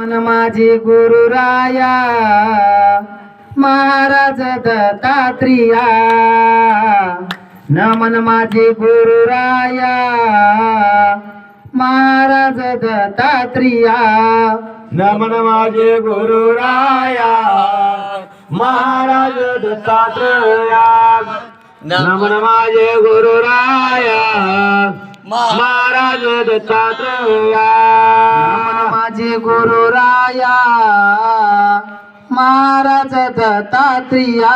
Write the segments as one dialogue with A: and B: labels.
A: मन माझे गुरुराया महाराज दत्तात्रिया. नमन माझे गुरुराया महाराज दत्तात्रिया.
B: नमन माझे गुरुराया महाराज दत्तात्रया. नमन माझे गुरुराया महाराज दत्तात्रया.
A: माझे गुरुराया महाराज दत्तात्रिया.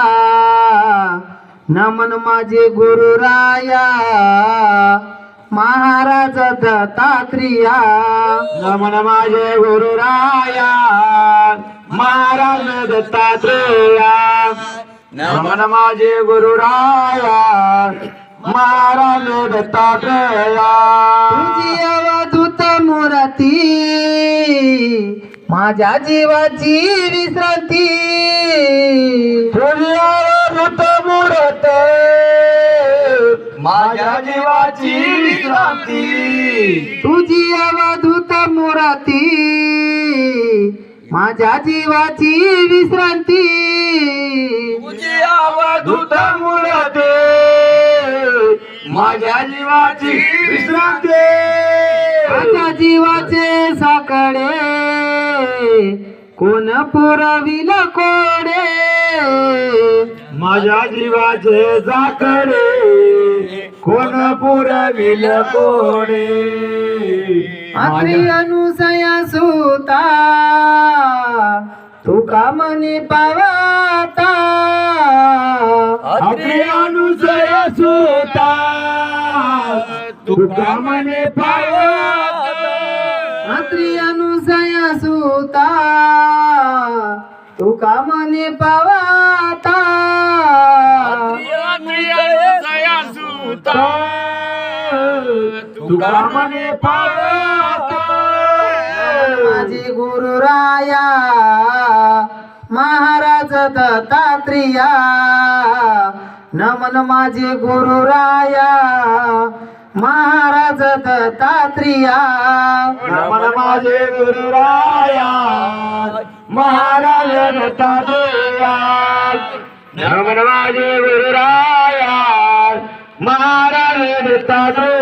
A: नमन माझे गुरुराया महाराज दत्तात्रिया.
B: नमन माझे गुरुराया महाराज दत्तात्रया. नमन माझे गुरुराया महाराज दत्तात्रया.
A: तुझी अवधूत मूर्ती. माझ्या जीवाची विश्रांती.
B: मुरत माझ्या जीवाची विश्रांती.
A: तुझी अवधूत मूर्ती माझ्या जीवाची विश्रांती.
B: तुझी अवधूत मुरत माझ्या जीवाची विश्रांती.
A: माझ्या जीवाचे साकडे. कोण पुरविल कोडे?
B: माझ्या जीवाचे जाकडे कोण पुरविल कोणे
A: आत्री अनुसया सुता. तुका मनी पावता.
B: आपले अनुसय सुता. तुका मने पावत.
A: तुका मनी पावता.
B: तुका मने पावत
A: माझी गुरुराया महाराज दत्तात्रिया. नमन माझे गुरुराया महाराज दत्तात्रिया.
B: नमन माझे गुरुराया महाराज दत्तात्रया नमन माझे गुरुराया महाराज दत्तात्रया